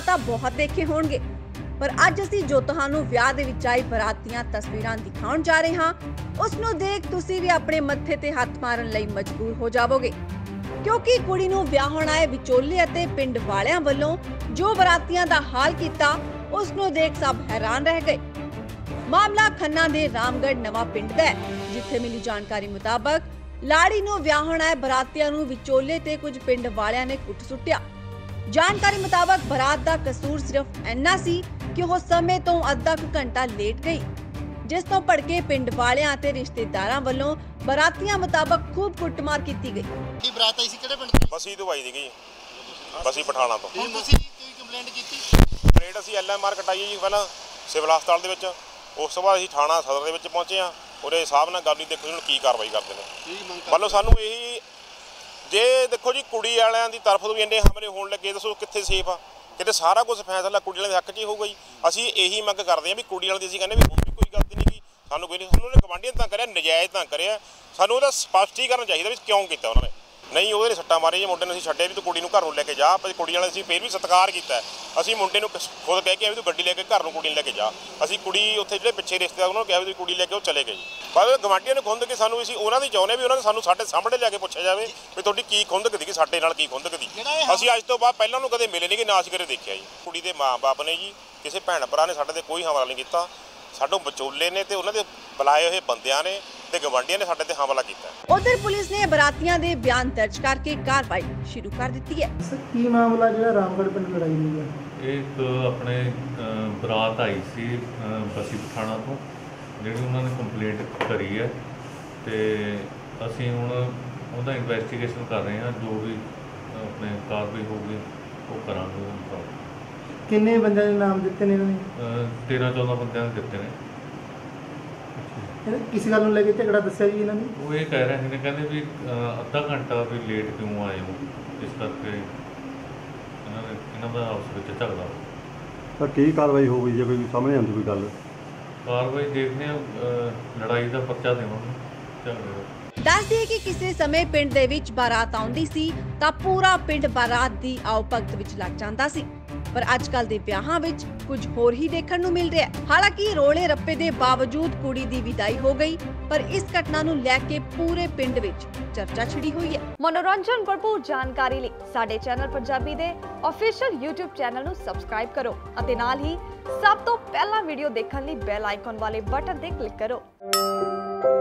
ਬਹੁਤ ਦੇਖੇ ਹੋਣਗੇ। ਪਰ ਅੱਜ ਅਸੀਂ ਜੋ ਤੁਹਾਨੂੰ ਵਿਆਹ ਦੇ ਵਿੱਚ ਆਈ ਬਰਾਤੀਆਂ ਤਸਵੀਰਾਂ ਦਿਖਾਉਣ ਜਾ ਰਹੇ ਹਾਂ ਉਸ ਨੂੰ ਦੇਖ ਤੁਸੀਂ ਵੀ ਆਪਣੇ ਮੱਥੇ ਤੇ ਹੱਥ ਮਾਰਨ ਲਈ ਮਜਬੂਰ ਹੋ ਜਾਵੋਗੇ। ਕਿਉਂਕਿ ਕੁੜੀ ਨੂੰ ਵਿਆਹਣ ਆਏ ਵਿਚੋਲੇ ਅਤੇ ਪਿੰਡ ਵਾਲਿਆਂ ਵੱਲੋਂ ਜੋ ਬਰਾਤੀਆਂ ਦਾ ਹਾਲ ਕੀਤਾ ਉਸ ਨੂੰ ਦੇਖ ਸਭ ਹੈਰਾਨ ਰਹਿ ਗਏ। ਮਾਮਲਾ ਖੰਨਾ ਦੇ ਰਾਮਗੜ ਨਵਾਂ ਪਿੰਡ ਦਾ ਹੈ, ਜਿੱਥੇ ਮਿਲੀ ਜਾਣਕਾਰੀ ਮੁਤਾਬਕ ਲਾੜੀ ਨੂੰ ਵਿਆਹਣ ਆਏ ਬਰਾਤੀਆਂ ਨੂੰ ਵਿਚੋਲੇ ਤੇ ਕੁਝ ਪਿੰਡ ਵਾਲਿਆਂ ਨੇ ਕੁੱਟ ਸੁੱਟਿਆ। ਜਾਣਕਾਰੀ ਮੁਤਾਬਕ ਬਰਾਤ ਦਾ ਕਸੂਰ ਸਿਰਫ ਇੰਨਾ ਸੀ ਕਿ ਉਹ ਸਮੇਂ ਤੋਂ ਅੱਧਾ ਕੁ ਘੰਟਾ ਲੇਟ ਗਈ ਜਿਸ ਤੋਂ ਭੜਕੇ ਪਿੰਡ ਵਾਲਿਆਂ ਅਤੇ ਰਿਸ਼ਤੇਦਾਰਾਂ ਵੱਲੋਂ ਬਰਾਤੀਆਂ ਮੁਤਾਬਕ ਖੂਬ ਕੁੱਟਮਾਰ ਕੀਤੀ ਗਈ। ਕੀ ਬਰਾਤ ਆਈ ਸੀ ਕਿਹੜੇ ਪਿੰਡ ਤੋਂ ਬਸੀ ਦਵਾਈ ਦੀ ਗਈ ਬਸੀ ਪਠਾਣਾ ਤੋਂ। ਹੁਣ ਤੁਸੀਂ ਕੋਈ ਕੰਪਲੇਂਟ ਕੀਤੀ? ਰੇਟ ਅਸੀਂ ਐਲਐਮਆਰ ਕਟਾਈ ਜੀ ਪਹਿਲਾਂ ਸਿਵਲ ਹਸਪਤਾਲ ਦੇ ਵਿੱਚ। ਉਸ ਤੋਂ ਬਾਅਦ ਅਸੀਂ ਥਾਣਾ ਸਦਰ ਦੇ ਵਿੱਚ ਪਹੁੰਚੇ ਆ ਉਹਦੇ ਸਾਹਿਬ ਨਾਲ ਗੱਲ ਨਹੀਂ ਦੇਖੋ ਜੀ ਹੁਣ ਕੀ ਕਾਰਵਾਈ ਕਰਦੇ ਨੇ। ਮਤਲਬ ਸਾਨੂੰ ਇਹੀ ਜੇ ਦੇਖੋ ਜੀ ਕੁੜੀ ਵਾਲਿਆਂ ਦੀ ਤਰਫ ਤੋਂ ਵੀ ਇੰਨੇ ਹਮਲੇ ਹੋਣ ਲੱਗੇ, ਦੱਸੋ ਕਿੱਥੇ ਸੇਫ ਆ? ਕਿਤੇ ਸਾਰਾ ਕੁਝ ਫੈਸਲਾ ਕੁੜੀ ਵਾਲਿਆਂ ਦੇ ਹੱਕ 'ਚ ਹੀ ਹੋਊਗਾ ਜੀ। ਅਸੀਂ ਇਹੀ ਮੰਗ ਕਰਦੇ ਹਾਂ ਵੀ ਕੁੜੀ ਵਾਲਿਆਂ ਦੀ ਅਸੀਂ ਕਹਿੰਦੇ ਵੀ ਹੋਰ ਕੋਈ ਗਲਤੀ ਨਹੀਂ ਗੀ ਸਾਨੂੰ ਕੋਈ ਨਹੀਂ, ਸਾਨੂੰ ਉਹਨੇ ਗਵਾਂਢੀਆਂ ਤਾਂ ਕਰਿਆ, ਨਜਾਇਜ਼ ਤਾਂ ਕਰਿਆ। ਸਾਨੂੰ ਉਹਦਾ ਸਪਸ਼ਟੀਕਰਨ ਚਾਹੀਦਾ ਵੀ ਕਿਉਂ ਕੀਤਾ ਉਹਨਾਂ ਨੇ। ਨਹੀਂ ਉਹਦੇ ਨੇ ਸੱਟਾਂ ਮਾਰੀ ਜੇ ਮੁੰਡੇ ਨੂੰ ਅਸੀਂ ਛੱਡਿਆ ਵੀ ਤੂੰ ਕੁੜੀ ਨੂੰ ਘਰ ਨੂੰ ਲੈ ਕੇ ਜਾ। ਪਰ ਕੁੜੀ ਵਾਲੇ ਅਸੀਂ ਫੇਰ ਵੀ ਸਤਿਕਾਰ ਕੀਤਾ। ਅਸੀਂ ਮੁੰਡੇ ਨੂੰ ਖੁਦ ਕਹਿ ਕੇ ਆਏ ਵੀ ਤੂੰ ਗੱਡੀ ਲੈ ਕੇ ਘਰ ਨੂੰ ਕੁੜੀ ਨੂੰ ਲੈ ਕੇ ਜਾ। ਅਸੀਂ ਕੁੜੀ ਉੱਥੇ ਜਿਹੜੇ ਪਿੱਛੇ ਰਿਸ਼ਤੇਦਾਰ ਉਹਨਾਂ ਨੂੰ ਕਿਹਾ ਵੀ ਤੁਸੀਂ ਕੁੜੀ ਲੈ ਕੇ ਉਹ ਚਲੇ ਗਏ ਪਰ ਗਵਾਂਢੀਆਂ ਨੇ ਖੁੰਦ ਕੇ ਸਾਨੂੰ ਅਸੀਂ ਉਹਨਾਂ ਦੀ ਚਾਹੁੰਦੇ ਵੀ ਉਹਨਾਂ ਨੇ ਸਾਨੂੰ ਸਾਡੇ ਸਾਹਮਣੇ ਲਿਆ ਕੇ ਪੁੱਛਿਆ ਜਾਵੇ ਵੀ ਤੁਹਾਡੀ ਕੀ ਖੁੰਦਕ ਦੀ ਸਾਡੇ ਨਾਲ ਕੀ ਖੁੰਦਕ ਦੀ। ਅਸੀਂ ਅੱਜ ਤੋਂ ਬਾਅਦ ਪਹਿਲਾਂ ਨੂੰ ਕਦੇ ਮਿਲੇ ਨਹੀਂ ਕਿ ਨਾ ਅਸੀਂ ਕਦੇ ਦੇਖਿਆ ਜੀ। ਕੁੜੀ ਦੇ ਮਾਪੇ ਨੇ ਜੀ ਕਿਸੇ ਭੈਣ ਭਰਾ ਨੇ ਸਾਡੇ ਤੇ ਕੋਈ ਹਮਲਾ ਨਹੀਂ ਕੀਤਾ। ਸਾਡੋਂ ਵਿਚੋਲੇ ਨੇ ਤੇ ਉਹਨਾਂ ਦੇ ਬੁਲਾਏ ਹੋਏ ਬੰਦਿਆਂ ਨੇ ਤੇ ਗਵਾਂਢੀਆਂ ਨੇ ਸਾਡੇ ਤੇ ਹਮਲਾ ਕੀਤਾ ਉਧਰ ਪੁਲਿਸ ਨੇ ਬਰਾਤੀਆਂ ਦੇ ਬਿਆਨ ਦਰਜ ਕਰਕੇ ਕਾਰਵਾਈ ਸ਼ੁਰੂ ਕਰ ਦਿੱਤੀ ਹੈ। ਕੀ ਮਾਮਲਾ ਜਿਹੜਾ ਰਾਮਗੜ੍ਹ ਪਿੰਡ ਲੜਾਈ ਹੋਈ ਹੈ? ਇਹ ਇੱਕ ਆਪਣੇ ਬਰਾਤ ਆਈ ਸੀ ਬਸੀ ਪਠਾਣਾ ਤੋਂ ਜਿਹੜੀ ਉਹਨਾਂ ਨੇ ਕੰਪਲੇਂਟ ਕਰੀ ਹੈ। ਤੇ ਅਸੀਂ ਹੁਣ ਉਹਦਾ ਇਨਵੈਸਟੀਗੇਸ਼ਨ ਕਰ ਰਹੇ ਹਾਂ ਜੋ ਵੀ ਆਪਣੇ ਕਾਰਵਾਈ ਹੋਊਗੀ ਉਹ ਕਰਾਂਗੇ। ਕਿੰਨੇ ਬੰਦਿਆਂ ਦੇ ਨਾਮ ਦਿੱਤੇ ਨੇ ਇਹਨਾਂ ਨੇ? ਅ, 13 14 ਬੰਦਿਆਂ ਨੇ ਦਿੱਤੇ ਨੇ। ਇਹ ਕਿਸ ਗੱਲ ਨੂੰ ਲੈ ਕੇ ਝਗੜਾ ਦੱਸਿਆ ਜੀ ਇਹਨਾਂ ਨੇ? ਉਹ ਇਹ ਕਹਿ ਰਹੇ ਨੇ ਕਹਿੰਦੇ ਵੀ ਅ, ਅੱਧਾ ਘੰਟਾ ਵੀ ਲੇਟ ਕਿਉਂ ਆਏ ਹੋ? ਇਸ ਕਰਕੇ ਇਹਨਾਂ ਨੇ ਇਹਨਾਂ ਦਾ ਆਪਸ ਵਿੱਚ ਝਗੜਾ। ਹੋਇਆ। ਤਾਂ ਕੀ ਕਾਰਵਾਈ ਹੋਊਗੀ ਜੇ ਕੋਈ ਸਾਹਮਣੇ ਆਉਂਦੀ ਕੋਈ ਗੱਲ? ਕਾਰਵਾਈ ਦੇਖਦੇ ਹਾਂ ਅ, ਲੜਾਈ ਦਾ ਪਰਚਾ ਦੇਵਾਂਗੇ ਝਗੜੇ ਦਾ। ਦੱਸ ਦਈਏ ਕਿ ਕਿਸੇ ਸਮੇਂ ਪਿੰਡ ਦੇ ਵਿੱਚ ਬਾਰਾਤ ਆਉਂਦੀ ਸੀ ਤਾਂ ਪੂਰਾ ਪਿੰਡ ਬਾਰਾਤ ਦੀ ਆਓ ਭਗਤ ਵਿੱਚ ਲੱਗ ਜਾਂਦਾ ਸੀ। ਪਰ ਅੱਜ ਕੱਲ ਦੇ ਵਿਆਹਾਂ ਵਿੱਚ ਕੁਝ ਹੋਰ ਹੀ ਦੇਖਣ ਨੂੰ ਮਿਲ ਰਿਹਾ ਹੈ। ਹਾਲਾਂਕਿ ਰੋਲੇ ਰੱਪੇ ਦੇ ਬਾਵਜੂਦ ਕੁੜੀ ਦੀ ਵਿਦਾਈ ਹੋ ਗਈ, ਪਰ ਇਸ ਘਟਨਾ ਨੂੰ ਲੈ ਕੇ ਪੂਰੇ ਪਿੰਡ ਵਿੱਚ ਚਰਚਾ ਛਿੜੀ ਹੋਈ ਹੈ। ਮਨੋਰੰਜਨ ਭਰਪੂਰ ਜਾਣਕਾਰੀ ਲਈ ਸਾਡੇ ਚੈਨਲ ਪੰਜਾਬੀ ਦੇ ਅਫੀਸ਼ੀਅਲ YouTube ਚੈਨਲ ਨੂੰ ਸਬਸਕ੍ਰਾਈਬ ਕਰੋ ਅਤੇ ਨਾਲ ਹੀ ਸਭ ਤੋਂ ਪਹਿਲਾਂ ਵੀਡੀਓ ਦੇਖਣ ਲਈ ਬੈਲ ਆਈਕਨ ਵਾਲੇ ਬਟਨ ਤੇ ਕਲਿੱਕ ਕਰੋ।